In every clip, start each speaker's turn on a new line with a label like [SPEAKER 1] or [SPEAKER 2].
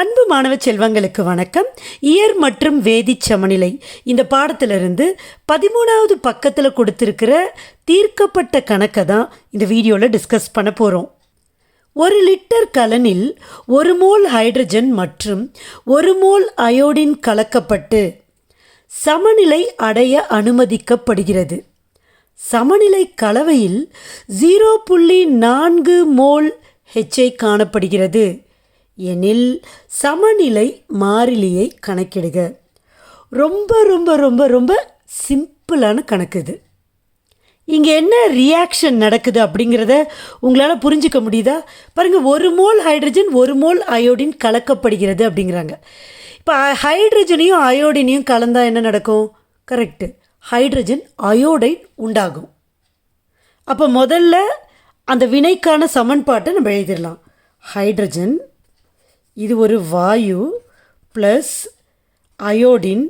[SPEAKER 1] அன்பு மாணவ செல்வங்களுக்கு வணக்கம். இயர் மற்றும் வேதி சமநிலை. இந்த பாடத்திலிருந்து பதிமூணாவது பக்கத்தில் கொடுத்துருக்கிற தீர்க்கப்பட்ட கணக்கை தான் இந்த வீடியோவில் டிஸ்கஸ் பண்ண போகிறோம் ஒரு லிட்டர் கலனில் ஒரு மோல் ஹைட்ரஜன் மற்றும் ஒரு மோல் அயோடின் கலக்கப்பட்டு சமநிலை அடைய அனுமதிக்கப்படுகிறது. சமநிலை கலவையில் ஜீரோ புள்ளி நான்கு மோல் ஹெச்ஐ காணப்படுகிறது. எனில் சமநிலை மாறிலியை கணக்கிடுக. ரொம்ப ரொம்ப ரொம்ப ரொம்ப சிம்பிளான கணக்கு இது. இங்கே என்ன ரியாக்ஷன் நடக்குது அப்படிங்கிறத உங்களால் புரிஞ்சுக்க முடியுதா? பாருங்கள் ஒரு மோல் ஹைட்ரஜன் ஒரு மோல் அயோடின் கலக்கப்படுகிறது அப்படிங்கிறாங்க. இப்போ ஹைட்ரஜனையும் அயோடினையும் கலந்தால் என்ன நடக்கும்? கரெக்டு ஹைட்ரஜன் அயோடைன் உண்டாகும். அப்போ முதல்ல அந்த வினைக்கான சமன்பாட்டை நம்ம எழுதிடலாம். ஹைட்ரஜன் இது ஒரு வாயு ப்ளஸ் அயோடின்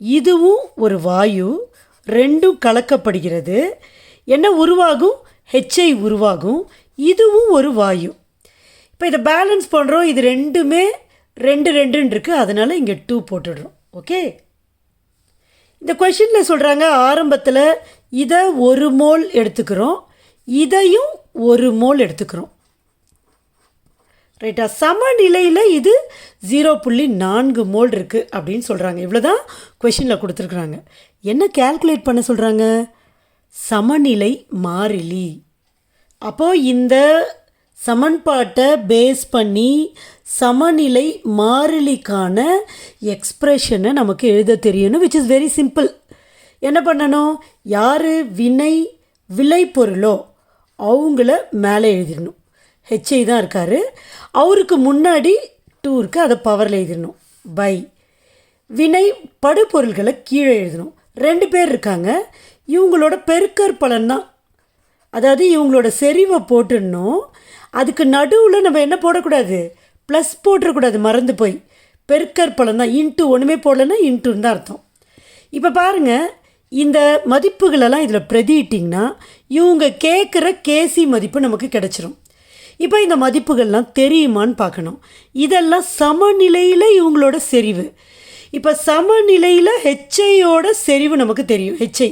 [SPEAKER 1] இதுவும் ஒரு வாயு. ரெண்டும் கலக்கப்படுகிறது. என்ன உருவாகும்? ஹெச்ஐ உருவாகும். இதுவும் ஒரு வாயு. இப்போ இதை பேலன்ஸ் பண்ணுறோம் இது ரெண்டுமே ரெண்டு ரெண்டுன்னு இருக்குது அதனால் இங்கே டூ போட்டுடுறோம். ஓகே இந்த கொஷினில் சொல்கிறாங்க ஆரம்பத்தில் இதை ஒரு மோல் எடுத்துக்கிறோம். இதையும் ஒரு மோல் எடுத்துக்கிறோம். ரைட்டா சமநிலையில் இது ஜீரோ புள்ளி நான்கு மோல் இருக்குது அப்படின்னு சொல்கிறாங்க இவ்வளோ தான் கொஷினில் கொடுத்துருக்குறாங்க. என்ன கேல்குலேட் பண்ண சொல்கிறாங்க சமநிலை மாறிலி. அப்போது இந்த சமன்பாட்டை பேஸ் பண்ணி சமநிலை மாறிலிக்கான எக்ஸ்ப்ரெஷனை நமக்கு எழுத தெரியணும் விச் இஸ் வெரி சிம்பிள் என்ன பண்ணணும்? யார் வினை விளைபொருளோ அவங்கள மேலே எழுதிடணும். ஹெச்ஐ தான் இருக்கார். அவருக்கு முன்னாடி டூ இருக்குது அதை பவரில் எழுதிடணும். பை வினை படுபொருள்களை கீழே எழுதணும். ரெண்டு பேர் இருக்காங்க. இவங்களோட பெருக்கற் பலன் தான். அதாவது இவங்களோட செறிவை போட்டுடணும். அதுக்கு நடுவில் நம்ம என்ன போடக்கூடாது? ப்ளஸ் போட்டுறக்கூடாது. மறந்து போய். பெருக்கற் பலன் தான். இன்ட்டு ஒன்றுமே போடலைன்னா இன்ட்டுன்னு தான் அர்த்தம். இப்போ பாருங்கள் இந்த மதிப்புகளெல்லாம் இதில் பிரதியிட்டிங்கன்னா இவங்க கேட்குற கேசி மதிப்பு நமக்கு கிடச்சிரும். இப்போ இந்த மதிப்புகள்லாம் தெரியுமான்னு பார்க்கணும். இதெல்லாம் சமநிலையில் இவங்களோட செறிவு. இப்போ சமநிலையில் ஹெச்ஐயோட செறிவு நமக்கு தெரியும். ஹெச்ஐ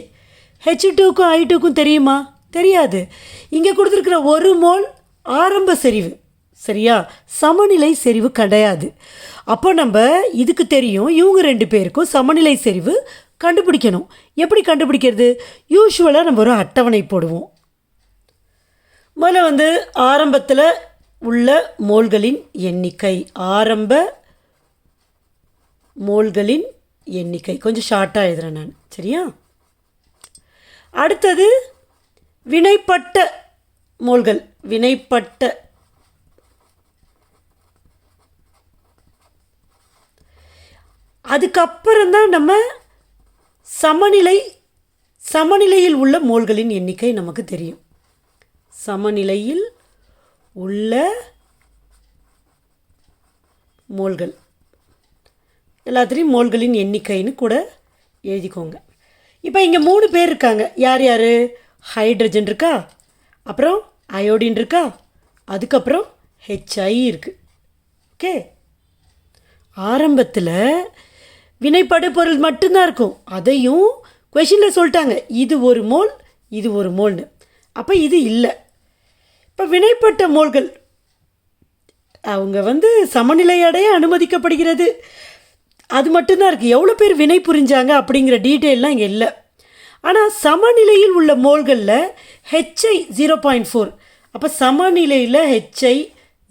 [SPEAKER 1] ஹெச் டூக்கும் ஐ டூக்கும் தெரியுமா? தெரியாது. இங்கே கொடுத்துருக்குற ஒரு மோல் ஆரம்ப செறிவு. சரியா? சமநிலை செறிவு கிடையாது. அப்போ நம்ம இதுக்கு தெரியும். இவங்க ரெண்டு பேருக்கும் சமநிலை செறிவு கண்டுபிடிக்கணும். எப்படி கண்டுபிடிக்கிறது? யூஸ்வலாக நம்ம ஒரு அட்டவணை போடுவோம். முதல்ல வந்து ஆரம்பத்தில் உள்ள மோல்களின் எண்ணிக்கை. ஆரம்ப மோல்களின் எண்ணிக்கை. கொஞ்சம் ஷார்ட்டாக எழுதுகிறேன் நான். சரியா? அடுத்தது வினைப்பட்ட மோல்கள் வினைப்பட்ட அதுக்கப்புறம் தான் நம்ம சமநிலை சமநிலையில் உள்ள மோல்களின் எண்ணிக்கை நமக்கு தெரியும். சமநிலையில் உள்ள மோல்கள் எல்லாத்துலேயும் மோல்களின் எண்ணிக்கைன்னு கூட எழுதிக்கோங்க. இப்போ இங்கே மூணு பேர் இருக்காங்க. யார் யார்? ஹைட்ரஜன் இருக்கா? அப்புறம் அயோடின் இருக்கா? அதுக்கப்புறம் ஹெச்ஐ இருக்குது ஓகே ஆரம்பத்தில் வினைப்படு பொருள் மட்டும்தான் இருக்கும். அதையும் கொஷினில் சொல்லிட்டாங்க. இது ஒரு மோல் இது ஒரு மோல்னு அப்போ இது இல்லை. இப்போ வினைப்பட்ட மோல்கள் அவங்க வந்து சமநிலை அடைய அனுமதிக்கப்படுகிறது. அது மட்டும்தான் இருக்குது எவ்வளோ பேர் வினை புரிஞ்சாங்க அப்படிங்கிற டீட்டெயிலெலாம் இங்கே இல்லை. ஆனால் சமநிலையில் உள்ள மோல்களில் ஹெச்ஐ ஜீரோ பாயிண்ட் ஃபோர் அப்போ சமநிலையில் ஹெச்ஐ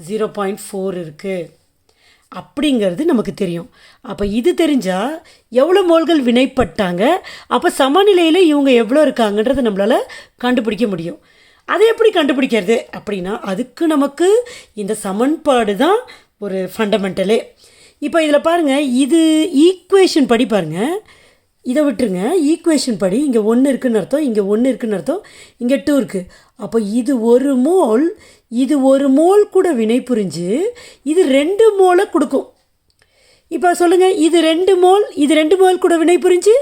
[SPEAKER 1] ஜீரோ பாயிண்ட் ஃபோர் இருக்குது அப்படிங்கிறது நமக்கு தெரியும். அப்போ இது தெரிஞ்சால் எவ்வளோ மோல்கள் வினைப்பட்டாங்க? அப்போ சமநிலையில் இவங்க எவ்வளோ இருக்காங்கன்றதை நம்மளால் கண்டுபிடிக்க முடியும். அதை எப்படி கண்டுபிடிக்கிறது அப்படின்னா அதுக்கு நமக்கு இந்த சமன்பாடு தான் ஒரு ஃபண்டமெண்டலே இப்போ இதில் பாருங்கள் இது ஈக்குவேஷன் படி பாருங்கள் இதை விட்டுருங்க ஈக்குவேஷன் படி இங்கே ஒன்று இருக்குன்னு அர்த்தம் இங்கே ஒன்று இருக்குன்னு அர்த்தம் இங்கே டூ இருக்குது அப்போ இது ஒரு மோல் இது ஒரு மோல் கூட வினை புரிஞ்சு இது ரெண்டு மோலை கொடுக்கும். இப்போ சொல்லுங்கள் இது ரெண்டு மோல் இது ரெண்டு மோல் கூட வினை புரிஞ்சு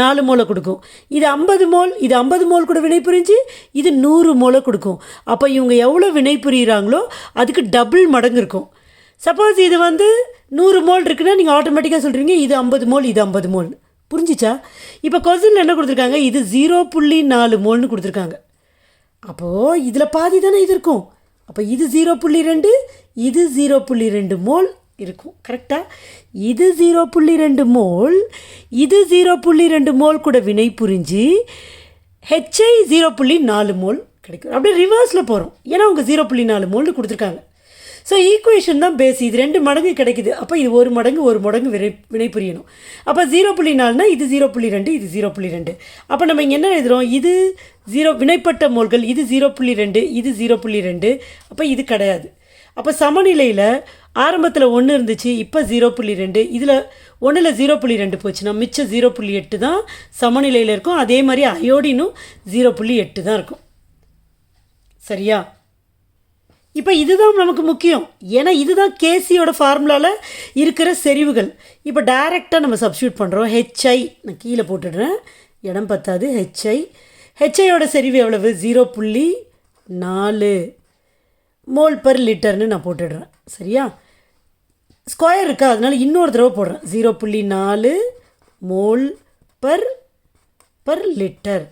[SPEAKER 1] நாலு மோலை கொடுக்கும். இது ஐம்பது மோல் இது ஐம்பது மோல் கூட வினை புரிஞ்சு இது நூறு மோலை கொடுக்கும். அப்போ இவங்க எவ்வளோ வினை புரிகிறாங்களோ அதுக்கு டபுள் மடங்கு இருக்கும். சப்போஸ் இது வந்து நூறு மோல் இருக்குன்னா நீங்கள் ஆட்டோமேட்டிக்காக சொல்கிறீங்க இது ஐம்பது மோல் இது ஐம்பது மோல். புரிஞ்சிச்சா? இப்போ கொஸ்டினில் என்ன கொடுத்துருக்காங்க இது ஜீரோ புள்ளி நாலு மோல்னு கொடுத்துருக்காங்க. அப்போது இதில் பாதி தானே இது இருக்கும். அப்போ இது ஜீரோ புள்ளி ரெண்டு இது ஜீரோ புள்ளி ரெண்டு மோல் இருக்கும். கரெக்டாக இது ஜீரோ புள்ளி ரெண்டு மோல் இது ஜீரோ புள்ளி ரெண்டு மோல் கூட வினை புரிஞ்சு ஹெச்ஐ ஜீரோ புள்ளி நாலு மோல் கிடைக்கும். அப்படியே ரிவர்ஸில் போகிறோம் ஏன்னா அவங்க ஜீரோ புள்ளி நாலு மோல்னு கொடுத்துருக்காங்க. ஸோ ஈக்குவேஷன் தான் பேஸ் இது ரெண்டு மடங்கு கிடைக்குது. அப்போ இது ஒரு மடங்கு ஒரு மடங்கு வினை வினை புரியணும். அப்போ ஜீரோ புள்ளி நாலுனா இது ஜீரோ புள்ளி ரெண்டு இது ஜீரோ புள்ளி ரெண்டு. அப்போ நம்ம இங்கே என்ன எழுதுகிறோம் இது ஜீரோ வினைப்பட்ட மோல்கள் இது ஜீரோ புள்ளி ரெண்டு இது ஜீரோ புள்ளி ரெண்டு. அப்போ இது கிடையாது. அப்போ சமநிலையில் ஆரம்பத்தில் ஒன்று இருந்துச்சு இப்போ ஜீரோ புள்ளி ரெண்டு. இதில் ஒன்றில் ஜீரோ புள்ளி ரெண்டு போச்சுன்னா மிச்சம் ஜீரோ புள்ளி எட்டு தான் சமநிலையில் இருக்கும். அதே மாதிரி அயோடினும் ஜீரோ புள்ளி எட்டு தான் இருக்கும். சரியா? இப்போ இதுதான் நமக்கு முக்கியம். ஏன்னா இதுதான் கேசியோட ஃபார்முலாவில் இருக்கிற செறிவுகள். இப்போ டைரெக்டாக நம்ம சப்ஸ்டியூட் பண்ணுறோம் ஹெச்ஐ நான் கீழே போட்டுடுறேன். இடம் பத்தாது. ஹெச்ஐ ஹெச்ஐயோட செறிவு எவ்வளவு? ஜீரோ புள்ளி நாலு. மோல் பர் லிட்டர்னு நான் போட்டுடுறேன். சரியா? ஸ்கொயர் இருக்கா? அதனால இன்னொரு தடவை போடுறேன். ஜீரோ புள்ளி நாலு mole per per litre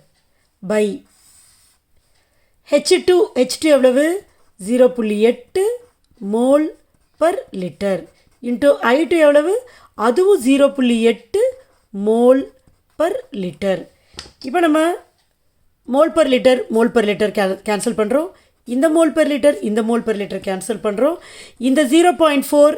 [SPEAKER 1] by H two H two எவ்வளவு? ஜீரோ புள்ளி எட்டு mole per litre into I two எவ்வளவு? அதுவும் ஜீரோ புள்ளி எட்டு மோல் பர் லிட்டர் இப்போ நம்ம mole per litre mole per litre K cancel பண்ணுறோம் இந்த மோல் பர் லிட்டர் இந்த மோல் பர் லிட்டர் கேன்சல் பண்ணுறோம் இந்த ஜீரோ பாயிண்ட் ஃபோர்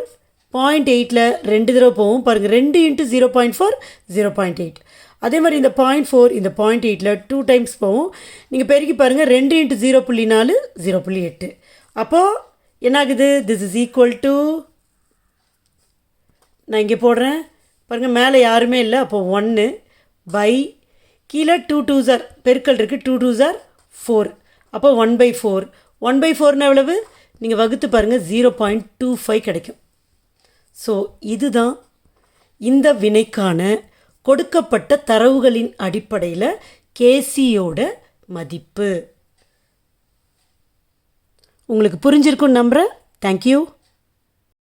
[SPEAKER 1] பாயிண்ட் எயிட்டில் ரெண்டு தடவை போகும் பாருங்கள் ரெண்டு into zero point four zero point eight அதே மாதிரி இந்த பாயிண்ட் ஃபோர் இந்த பாயிண்ட் எயிட்டில் டூ டைம்ஸ் போகும் நீங்கள் பெருக்கி பாருங்கள் ரெண்டு இன்ட்டு ஜீரோ புள்ளி நாலு ஜீரோ புள்ளி எட்டு. அப்போது என்ன ஆகுது திஸ் இஸ் ஈக்குவல் டு நான் இங்கே போடுறேன். பாருங்கள் மேலே யாருமே இல்லை. அப்போது ஒன்று பை கீழே டூ டூ ஜார் பெருக்கல் இருக்குது டூ டூ ஜார் ஃபோர் அப்போ one by four one by ஃபோர்னு எவ்வளவு? நீங்கள் வகுத்து பாருங்கள் ஜீரோ பாயிண்ட் டூ ஃபைவ் கிடைக்கும். ஸோ இதுதான் இந்த வினைக்கான கொடுக்கப்பட்ட தரவுகளின் அடிப்படையில் கேசியோட மதிப்பு. உங்களுக்கு புரிஞ்சிருக்கும் நம்புகிறேன் தேங்க்யூ